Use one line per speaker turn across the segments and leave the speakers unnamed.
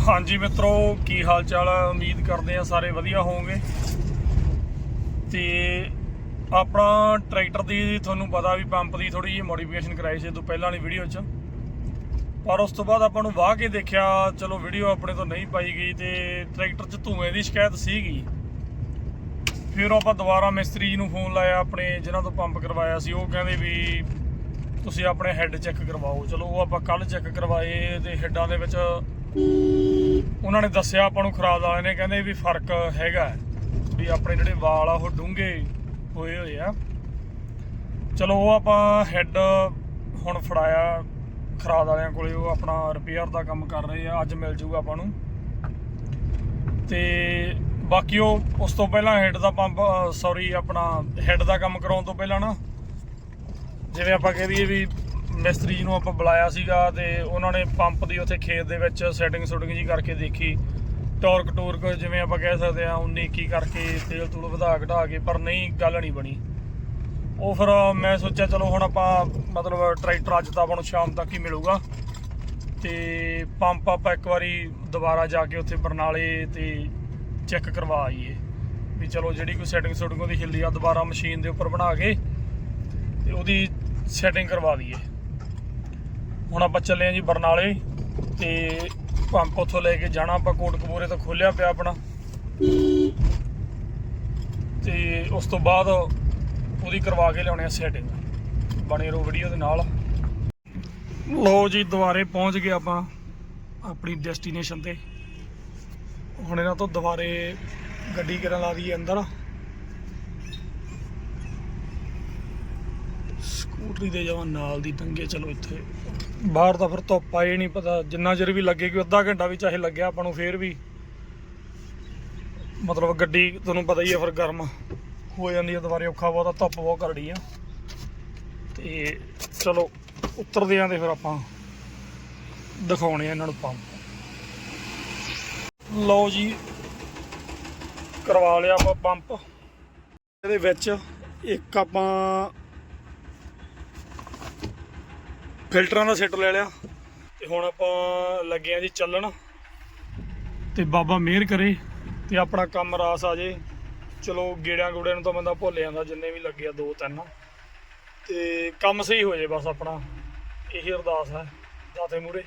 ਹਾਂਜੀ ਮਿੱਤਰੋ, ਕੀ ਹਾਲ ਚਾਲ ਹੈ ਉਮੀਦ ਕਰਦੇ ਆ ਸਾਰੇ ਵਧੀਆ ਹੋਵੋਗੇ। ਤੇ ਆਪਣਾ ਟਰੈਕਟਰ ਦੀ ਤੁਹਾਨੂੰ ਪਤਾ ਵੀ ਪੰਪ ਦੀ ਥੋੜੀ ਜਿਹੀ ਮੋਡੀਫਿਕੇਸ਼ਨ ਕਰਾਈ ਸੀ ਤੋਂ ਪਹਿਲਾਂ ਵਾਲੀ ਵੀਡੀਓ 'ਚ। ਪਰ ਉਸ ਤੋਂ ਬਾਅਦ ਆਪਾਂ ਨੂੰ ਵਾਹ ਕੇ ਦੇਖਿਆ, ਚਲੋ ਵੀਡੀਓ ਆਪਣੇ ਤੋਂ ਨਹੀਂ ਪਾਈ ਗਈ ਤੇ ਟਰੈਕਟਰ 'ਚ ਧੂਏ ਦੀ ਸ਼ਿਕਾਇਤ ਸੀਗੀ। ਫਿਰ ਆਪਾਂ ਦੁਬਾਰਾ ਮਿਸਤਰੀ ਨੂੰ ਫੋਨ ਲਾਇਆ, ਆਪਣੇ ਜਿਨ੍ਹਾਂ ਤੋਂ ਪੰਪ ਕਰਵਾਇਆ ਸੀ, ਉਹ ਕਹਿੰਦੇ ਵੀ ਤੁਸੀਂ ਆਪਣੇ ਹੈੱਡ ਚੈੱਕ ਕਰਵਾਓ। ਚਲੋ ਉਹ ਆਪਾਂ ਕੱਲ ਚੈੱਕ ਕਰਵਾਏ ਤੇ ਹੈੱਡਾਂ ਦੇ ਵਿੱਚ ਉਹਨਾਂ ਨੇ ਦੱਸਿਆ, ਆਪਾਂ ਨੂੰ ਖਰਾਦ ਵਾਲੇ ਨੇ, ਕਹਿੰਦੇ ਵੀ ਫ਼ਰਕ ਹੈਗਾ ਵੀ ਆਪਣੇ ਜਿਹੜੇ ਵਾਲ ਆ, ਉਹ ਡੂੰਘੇ ਹੋਏ ਹੋਏ ਆ। ਚਲੋ, ਉਹ ਆਪਾਂ ਹੈੱਡ ਹੁਣ ਫੜਾਇਆ ਖਰਾਦ ਵਾਲਿਆਂ ਕੋਲੇ, ਉਹ ਆਪਣਾ ਰਿਪੇਅਰ ਦਾ ਕੰਮ ਕਰ ਰਹੇ ਆ, ਅੱਜ ਮਿਲ ਜੂਗਾ ਆਪਾਂ ਨੂੰ। ਤੇ ਬਾਕੀ ਉਹ, ਉਸ ਤੋਂ ਪਹਿਲਾਂ ਹੈੱਡ ਦਾ ਪੰਪ ਸੌਰੀ ਆਪਣਾ ਹੈੱਡ ਦਾ ਕੰਮ ਕਰਾਉਣ ਤੋਂ ਪਹਿਲਾਂ ਨਾ, ਜਿਵੇਂ ਆਪਾਂ ਕਹਿ ਦਈਏ ਵੀ ਮਿਸਤਰੀ ਜੀ ਨੂੰ ਆਪਾਂ ਬੁਲਾਇਆ ਸੀਗਾ ਤੇ ਉਹਨਾਂ ਨੇ ਪੰਪ ਦੀ ਉੱਥੇ ਖੇਤ ਦੇ ਵਿੱਚ ਸੈਟਿੰਗ ਸੁਟਿੰਗ ਜੀ ਕਰਕੇ ਦੇਖੀ। ਟਾਰਕ ਟੂਰਕ ਜਿਵੇਂ ਆਪਾਂ ਕਹਿ ਸਕਦੇ ਆ 19 ਕੀ ਕਰਕੇ ਤੇਲ ਤੂਲ ਵਧਾ ਘਟਾ ਕੇ, ਪਰ ਨਹੀਂ, ਗੱਲ ਨਹੀਂ ਬਣੀ। ਉਹ ਫਿਰ ਮੈਂ ਸੋਚਿਆ ਚਲੋ ਹੁਣ ਆਪਾਂ ਮਤਲਬ ਟਰੈਕਟਰ ਅੱਜ ਤਾਂ ਆਪਾਂ ਨੂੰ ਸ਼ਾਮ ਤੱਕ ਹੀ ਮਿਲੂਗਾ। ਤੇ ਪੰਪ ਆਪਾਂ ਇੱਕ ਵਾਰੀ ਦੁਬਾਰਾ ਜਾ ਕੇ ਉੱਥੇ ਬਰਨਾਲੇ ਤੇ ਚੈੱਕ ਕਰਵਾ ਆਈਏ। ਵੀ ਚਲੋ ਜਿਹੜੀ ਕੋਈ ਸੈਟਿੰਗ ਸੁਟਿੰਗ ਉਹਦੀ ਹਿੱਲੀ ਆ, ਦੁਬਾਰਾ ਮਸ਼ੀਨ ਦੇ ਉੱਪਰ ਬਣਾ ਕੇ ਤੇ ਉਹਦੀ ਸੈਟਿੰਗ ਕਰਵਾ ਦਈਏ। ਹੁਣ ਆਪਾਂ ਚੱਲੇ ਆਂ ਜੀ ਬਰਨਾਲੇ ਤੇ ਪੰਪ ਉੱਥੋਂ ਲੈ ਕੇ ਜਾਣਾ, ਆਪਾਂ ਕੋਟਕਪੂਰੇ ਤੋਂ ਖੋਲਿਆ ਪਿਆ ਆਪਣਾ। ਤੇ ਉਸ ਤੋਂ ਬਾਅਦ ਉਹਦੀ ਕਰਵਾ ਕੇ ਲਿਆਉਣੇ ਆ ਸੈਟਿੰਗ ਬਣੇ ਰਹੋ ਵੀਡੀਓ ਦੇ ਨਾਲ। ਲਓ ਜੀ, ਦੁਬਾਰੇ ਪਹੁੰਚ ਗਏ ਆਪਾਂ ਆਪਣੀ ਡੈਸਟੀਨੇਸ਼ਨ ਤੇ। ਹੁਣ ਇਹਨਾਂ ਤੋਂ ਦੁਬਾਰੇ ਗੱਡੀ ਕਰਨ ਲਾ ਦਈਏ ਅੰਦਰ। ਸਕੂਟਰੀ ਦੇ ਜਵਾਂ, ਨਾਲ ਦੀ ਟੰਗੇ, ਚਲੋ ਇੱਥੇ। ਬਾਹਰ ਤਾਂ ਫਿਰ ਧੁੱਪ ਆਏ ਨਹੀਂ, ਪਤਾ ਜਿੰਨਾ ਚਿਰ ਵੀ ਲੱਗੇਗੀ ਅੱਧਾ ਘੰਟਾ ਵੀ ਚਾਹੇ ਲੱਗਿਆ ਆਪਾਂ ਨੂੰ, ਫੇਰ ਵੀ। ਮਤਲਬ ਗੱਡੀ, ਤੁਹਾਨੂੰ ਪਤਾ ਹੀ ਹੈ ਫਿਰ ਗਰਮ ਹੋ ਜਾਂਦੀ ਹੈ ਦੁਬਾਰੇ ਔਖਾ ਬਹੁਤਾ, ਧੁੱਪ ਬਹੁਤ ਕਰੜੀ ਆ। ਤੇ ਚਲੋ, ਉਤਰਦੇ ਆਂ ਤੇ ਫਿਰ ਆਪਾਂ ਦਿਖਾਉਣੇ ਆ ਇਹਨਾਂ ਨੂੰ ਪੰਪ। ਲਓ ਜੀ, ਕਰਵਾ ਲਿਆ ਆਪਾਂ ਪੰਪ। ਇਹਦੇ ਵਿੱਚ ਇੱਕ ਆਪਾਂ ਫਿਲਟਰਾਂ ਦਾ ਸੈੱਟ ਲੈ ਲਿਆ। ਤੇ ਹੁਣ ਆਪਾਂ ਲੱਗੇ ਆ ਜੀ ਚੱਲਣ। ਤੇ ਬਾਬਾ ਮਿਹਰ ਕਰੇ ਤੇ ਆਪਣਾ ਕੰਮ ਰਾਸ ਆ ਜੇ। ਚਲੋ ਗੇੜਿਆਂ ਗੂੜਿਆਂ ਨੂੰ ਤਾਂ ਬੰਦਾ ਭੁੱਲ ਜਾਂਦਾ, ਜਿੰਨੇ ਵੀ ਲੱਗੇ ਆ ਦੋ ਤਿੰਨ। ਤੇ ਕੰਮ ਸਹੀ ਹੋ ਜੇ ਬਸ ਆਪਣਾ। ਇਹੀ ਅਰਦਾਸ ਹੈ ਦਾਤੇ ਮੂਰੇ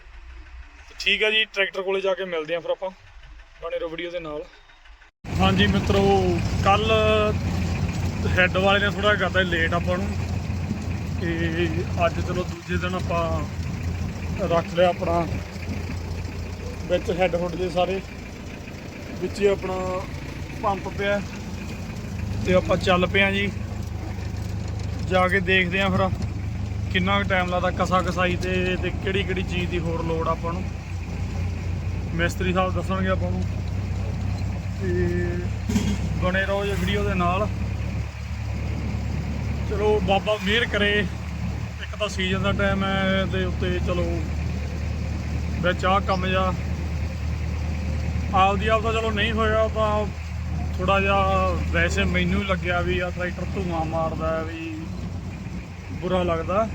ਠੀਕ ਹੈ ਜੀ, ਟਰੈਕਟਰ ਕੋਲੇ ਜਾ ਕੇ ਮਿਲਦੇ ਆਂ ਫਿਰ ਆਪਾਂ, ਬਣੇ ਰਹੋ ਵੀਡੀਓ ਦੇ ਨਾਲ। ਹਾਂਜੀ ਮਿੱਤਰੋ ਕੱਲ ਹੈੱਡ ਵਾਲੇ ਨੇ ਥੋੜਾ ਕਰਦਾ ਲੇਟ ਆਪਾਂ ਨੂੰ। ਤੇ ਅੱਜ ਚਲੋ ਦੂਜੇ ਦਿਨ ਆਪਾਂ ਰੱਖ ਲਿਆ ਆਪਣਾ ਵਿੱਚ ਹੈੱਡ ਹੁੱਡ ਦੇ ਸਾਰੇ। ਵਿੱਚ ਹੀ ਆਪਣਾ ਪੰਪ ਪਿਆ ਤੇ ਆਪਾਂ ਚੱਲ ਪਏ ਪਿਆ ਜੀ। ਜਾ ਕੇ ਦੇਖਦੇ ਆਂ ਫਿਰ ਕਿੰਨਾ ਕੁ ਟਾਈਮ ਲੱਗਦਾ ਕਸਾ ਕਸਾਈ ਤੇ ਤੇ ਕਿਹੜੀ ਕਿਹੜੀ ਚੀਜ਼ ਦੀ ਹੋਰ ਲੋੜ ਆਪਾਂ ਨੂੰ। ਮਿਸਤਰੀ ਸਾਹਿਬ ਦੱਸਣਗੇ ਆਪਾਂ ਨੂੰ। ਤੇ ਬਣੇ ਰਹੋ ਜੀ ਵੀਡੀਓ ਦੇ ਨਾਲ। ਚਲੋ ਬਾਬਾ ਮਿਹਰ ਕਰੇ। ਇੱਕ ਤਾਂ ਸੀਜ਼ਨ ਦਾ ਟਾਈਮ ਹੈ ਤੇ ਉੱਤੇ ਚਲੋ। ਵਿੱਚ ਆਹ ਕੰਮ ਜਾ ਆਪਦੀ ਆਪ ਤਾਂ ਚਲੋ ਨਹੀਂ ਹੋਇਆ ਤਾਂ ਥੋੜਾ ਜਿਹਾ ਵੈਸੇ ਮੈਨੂੰ ਹੀ ਲੱਗਿਆ ਵੀ ਆ ਟਰੈਕਟਰ ਧੂਆਂ ਮਾਰਦਾ ਵੀ ਬੁਰਾ ਲੱਗਦਾ।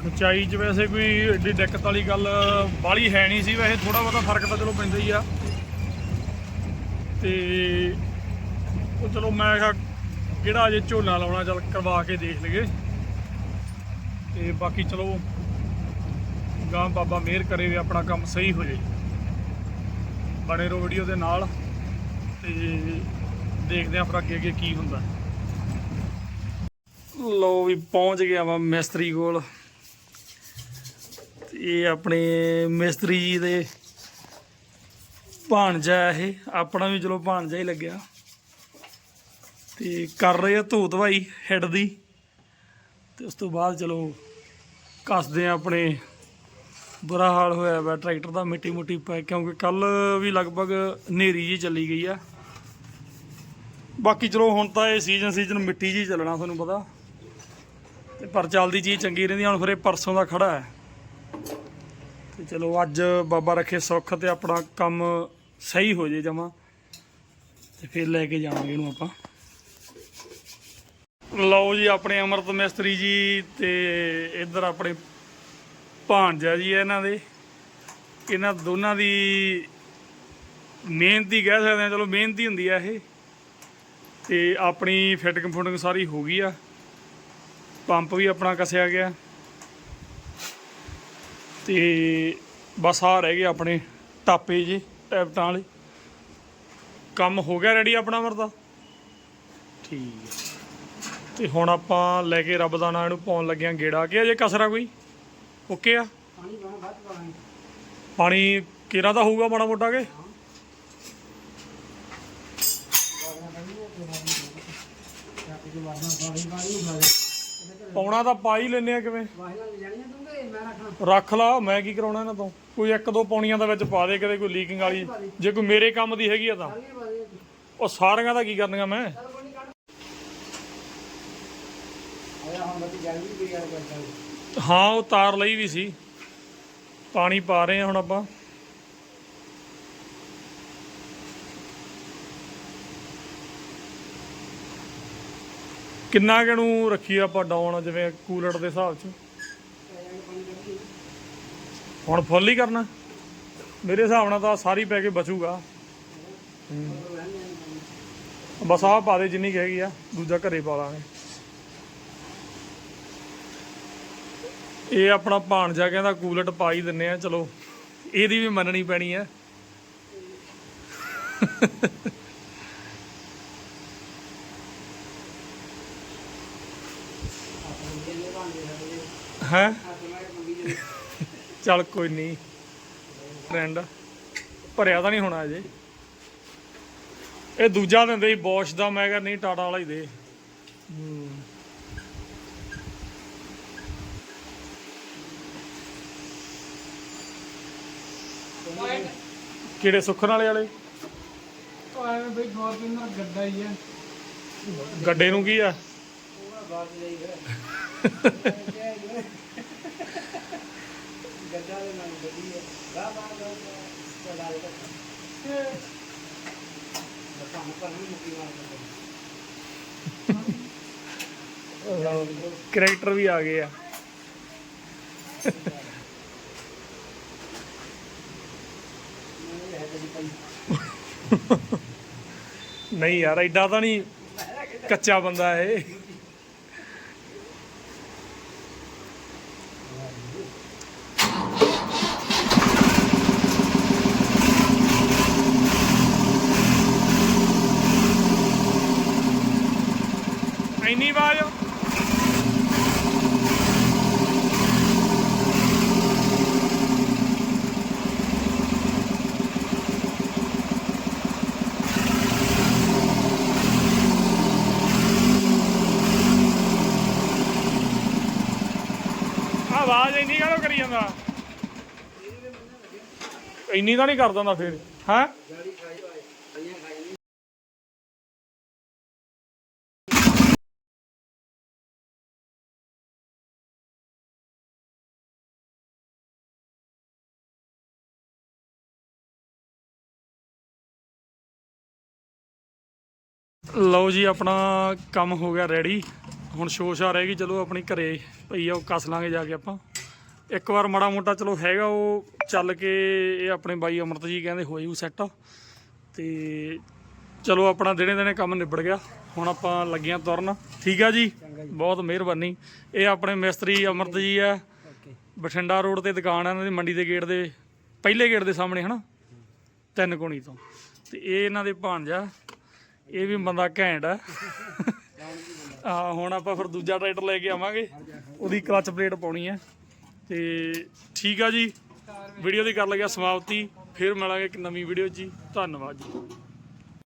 ਖਚਾਈ 'ਚ ਵੈਸੇ ਕੋਈ ਏਡੀ ਦਿੱਕਤ ਵਾਲੀ ਗੱਲ ਬਾਲੀ ਹੈ ਨਹੀਂ ਸੀ। ਵੈਸੇ ਥੋੜਾ ਬਹੁਤਾ ਫ਼ਰਕ ਤਾਂ ਚਲੋ ਪੈਂਦਾ ਹੀ ਆ। ਤੇ ਉਹ ਚਲੋ ਮੈਂ ਕਿਹਾ ਕਿਹੜਾ ਅਜੇ ਝੋਨਾ ਲਾਉਣਾ, ਚੱਲ ਕਰਵਾ ਕੇ ਦੇਖ ਲਈਏ। ਤੇ ਬਾਕੀ ਚਲੋ, ਗਾਂ ਬਾਬਾ ਮਿਹਰ ਕਰੇ ਵੀ ਆਪਣਾ ਕੰਮ ਸਹੀ ਹੋ ਜੇ ਬਣੇ ਰੋ ਵੀਡੀਓ ਦੇ ਨਾਲ ਤੇ ਦੇਖਦੇ ਆਂ ਫਿਰ ਅੱਗੇ ਅੱਗੇ ਕੀ ਹੁੰਦਾ। ਲੋ ਵੀ ਪਹੁੰਚ ਗਿਆ ਵਾ ਮਿਸਤਰੀ ਕੋਲ। ਇਹ ਆਪਣੇ ਮਿਸਤਰੀ ਜੀ ਦੇ ਭਾਣਜਾ ਇਹ, ਆਪਣਾ ਵੀ ਚਲੋ ਭਾਣਜਾ ਹੀ ਲੱਗਿਆ। ਤੇ ਕਰ ਰਹੇ ਆ ਧੋ ਭਾਈ ਹੈਡ ਦੀ। ਤੇ ਉਸ ਤੋਂ ਬਾਅਦ ਚਲੋ, ਕੱਸਦੇ ਆ ਆਪਣੇ। ਬੁਰਾ ਹਾਲ ਹੋਇਆ ਵਾ ਟਰੈਕਟਰ ਦਾ ਮਿੱਟੀ ਮੁੱਟੀ ਪੈ, ਕਿਉਂਕਿ ਕੱਲ ਵੀ ਲਗਭਗ ਹਨੇਰੀ ਜੀ ਚੱਲੀ ਗਈ ਆ। ਬਾਕੀ ਚਲੋ ਹੁਣ ਤਾਂ ਇਹ ਸੀਜ਼ਨ ਸੀਜ਼ਨ ਮਿੱਟੀ ਜੀ ਚੱਲਣਾ ਤੁਹਾਨੂੰ ਪਤਾ। ਤੇ ਪਰ ਚੱਲਦੀ ਚੀਜ਼ ਚੰਗੀ ਰਹਿੰਦੀ ਹੁਣ ਫਿਰ ਇਹ ਪਰਸੋਂ ਦਾ ਖੜਾ ਹੈ। ਤੇ ਚਲੋ ਅੱਜ ਬਾਬਾ ਰੱਖੇ ਸੁੱਖ ਤੇ ਆਪਣਾ ਕੰਮ ਸਹੀ ਹੋ ਜੇ ਜਮਾ। ਤੇ ਫਿਰ ਲੈ ਕੇ ਜਾਵਾਂਗੇ ਇਹਨੂੰ ਆਪਾਂ। ਲਓ ਜੀ, ਆਪਣੇ ਅਮਰਤ ਮਿਸਤਰੀ ਜੀ ਤੇ ਇੱਧਰ ਆਪਣੇ ਭਾਂਜਾ ਜੀ ਇਹਨਾਂ ਦੇ। ਇਹਨਾਂ ਦੋਨਾਂ ਦੀ ਮਿਹਨਤੀ ਕਹਿ ਸਕਦੇ ਆ ਚਲੋ ਮਿਹਨਤੀ ਹੁੰਦੀ ਆ ਇਹ। ਤੇ ਆਪਣੀ ਫਿਟਿੰਗ ਫੁਟਿੰਗ ਸਾਰੀ ਹੋ ਗਈ ਆ। ਪੰਪ ਵੀ ਆਪਣਾ ਕਸਿਆ ਗਿਆ। ਤੇ ਬਸ ਆ ਰਹਿ ਗਏ ਆਪਣੇ ਟਾਪੇ ਜੇ ਟੈਪਟਾਂ ਵਾਲੇ। ਕੰਮ ਹੋ ਗਿਆ ਰੈਡੀ ਆਪਣਾ ਮਰਦਾ ਠੀਕ ਹੈ ਤੇ ਹੁਣ ਆਪਾਂ ਲੈ ਕੇ ਰੱਬ ਦਾ ਨਾਂ ਇਹਨੂੰ ਪਾਉਣ ਲੱਗਿਆਂ ਗੇੜਾ। ਕਿ ਅਜੇ ਕਸਰਾ ਕੋਈ? ਓਕੇ ਆ?
ਪਾਣੀ ਪਾਉਣਾ ਬਾਅਦ ਪਾਉਣਾ
ਪਾਣੀ ਕਿਹੜਾ ਦਾ ਹੋਊਗਾ ਮਾੜਾ ਮੋਟਾ ਕੇ? ਪਾਉਣਾ ਤਾਂ ਪਾ ਹੀ ਲੈਨੇ ਆ ਕਿਵੇਂ? ਰੱਖ ਲਾ, ਮੈਂ ਕੀ ਕਰਾਉਣਾ ਇਹਨਾਂ ਤੋਂ? ਕੋਈ ਇੱਕ ਦੋ ਪੌਣੀਆਂ ਦਾ ਵਿੱਚ ਪਾ ਦੇ, ਕਦੇ ਕੋਈ ਲੀਕਿੰਗ ਵਾਲੀ। ਜੇ ਕੋਈ ਮੇਰੇ ਕੰਮ ਦੀ ਹੈਗੀ ਆ ਤਾਂ। ਉਹ ਸਾਰੀਆਂ ਦਾ ਕੀ ਕਰਨੀਆਂ ਮੈਂ
ਚੱਲ ਕੋਈ ਨਹੀਂ ਕੱਢ ਆਇਆ ਹੁਣ ਬੱਤੀ ਜਲ ਵੀ ਗਈ ਯਾਰ ਕਰਦਾ
ਹਾਂ, ਉਹ ਤਾਰ ਲਈ ਵੀ ਸੀ। ਪਾਣੀ ਪਾ ਰਹੇ ਹਾਂ ਹੁਣ ਆਪਾਂ। ਕਿੰਨਾ ਕੁ ਨੂੰ ਰੱਖੀ ਆਪਾਂ ਡਾਊਨ ਜਿਵੇਂ ਕੂਲਰ ਦੇ ਹਿਸਾਬ 'ਚ? ਹੁਣ ਫੁੱਲ ਹੀ ਕਰਨਾ। ਮੇਰੇ ਹਿਸਾਬ ਨਾਲ ਤਾਂ ਸਾਰੀ ਪੈ ਕੇ ਬਚੂਗਾ। ਬਸ ਆਹ ਪਾ ਦੇ ਜਿੰਨੀ ਕੁ ਹੈਗੀ ਆ, ਦੂਜਾ ਘਰੇ ਪਾ ਲਾਂਗੇ। ਇਹ ਆਪਣਾ ਭਾਣਜਾ ਕਹਿੰਦਾ ਕੂਲਟ ਪਾ ਹੀ ਦਿੰਨੇ ਆ, ਚਲੋ। ਇਹਦੀ ਵੀ ਮੰਨਣੀ ਪੈਣੀ ਆ। ਹੈ? ਚੱਲ ਕੋਈ ਨਹੀਂ ਟ੍ਰੈਂਡ ਭਰਿਆ ਤਾਂ ਨਹੀਂ ਹੋਣਾ ਅਜੇ। ਇਹ ਦੂਜਾ ਦਿੰਦੇ ਸੀ ਬੋਸ਼ ਦਾ, ਮੈਂ ਕਿਹਾ ਨਹੀਂ ਟਾਟਾ ਵਾਲਾ ਹੀ ਦੇ। ਹੂੰ। ਕਿਹੜੇ ਸੁੱਖਣ ਵਾਲੇ ਵਾਲੇ?
ਉਹ ਐਵੇਂ ਬਈ ਫੋਰਚੂਨਰ ਗੱਡਾ ਹੀ ਆ।
ਗੱਡੇ ਨੂੰ ਕੀ ਆ?
ਉਹਦਾ ਬਾਤ ਲਈ ਫਿਰ ਗੱਡਾ ਦੇ ਨਾਲ ਗੱਡੀ ਹੈ ਗਾ ਚਲਾ ਮੁਕੀ
ਕਰੈਕਟਰ ਵੀ ਆ ਗਏ ਆ
ਮੈਂ ਹੈ ਕਦੀ ਪਈ
ਨਹੀਂ ਯਾਰ ਐਡਾ ਤਾਂ ਨਹੀਂ ਕੱਚਾ ਬੰਦਾ ਇਹ। ਇੰਨੀ ਆਵਾਜ਼ ਆਵਾਜ਼ ਇੰਨੀ ਕਾਹਦੋਂ ਕਰੀ ਜਾਂਦਾ? ਇੰਨੀ ਤਾਂ ਨਹੀਂ ਕਰ ਦਿੰਦਾ ਫਿਰ, ਹਾਂ? ਲਓ ਜੀ, ਆਪਣਾ ਕੰਮ ਹੋ ਗਿਆ ਰੈਡੀ ਹੁਣ ਸ਼ੋਸ਼ਾ ਰਹਿ ਗਈ ਚਲੋ ਆਪਣੀ ਘਰੇ ਪਈ ਆ ਉਹ ਕੱਸ ਲਾਂਗੇ ਜਾ ਕੇ ਆਪਾਂ। ਇੱਕ ਵਾਰ ਮਾੜਾ ਮੋਟਾ ਚਲੋ ਹੈਗਾ ਉਹ ਚੱਲ ਕੇ ਇਹ ਆਪਣੇ ਬਾਈ ਅਮਰਤ ਜੀ ਕਹਿੰਦੇ ਹੋਈ ਉਹ ਸੈੱਟ ਤੇ ਚਲੋ ਆਪਣਾ ਦਿਨੇ ਦਿਨੇ ਕੰਮ ਨਿਬੜ ਗਿਆ। ਹੁਣ ਆਪਾਂ ਲੱਗੀਆਂ ਤੁਰਨ। ਠੀਕ ਆ ਜੀ? ਬਹੁਤ ਮਿਹਰਬਾਨੀ। ਇਹ ਆਪਣੇ ਮਿਸਤਰੀ ਅਮਰਤ ਜੀ ਆ। ਬਠਿੰਡਾ ਰੋਡ ਤੇ ਦੁਕਾਨ ਆ ਇਹਨਾਂ ਦੀ ਮੰਡੀ ਦੇ ਗੇਟ ਦੇ ਪਹਿਲੇ ਗੇਟ ਦੇ ਸਾਹਮਣੇ ਹਨਾ? ਤਿੰਨ ਕੋਣੀ ਤੋਂ। ਤੇ ਇਹ ਇਹਨਾਂ ਦੇ ਭਾਣਜਾ। ਇਹ ਵੀ ਬੰਦਾ ਘੈਂਟ ਆ। ਆ ਹੁਣ ਆਪਾਂ ਫਿਰ ਦੂਜਾ ਟਰੈਕਟਰ ਲੈ ਕੇ ਆਵਾਂਗੇ। ਉਹਦੀ ਕਲਚ ਪਲੇਟ ਪਾਉਣੀ ਹੈ। ਤੇ ਠੀਕ ਆ ਜੀ। ਵੀਡੀਓ ਦੀ ਕਰ ਲੱਗਿਆ ਸਮਾਪਤੀ। ਫਿਰ ਮਿਲਾਂਗੇ ਇੱਕ ਨਵੀਂ ਵੀਡੀਓ ਜੀ। ਧੰਨਵਾਦ ਜੀ।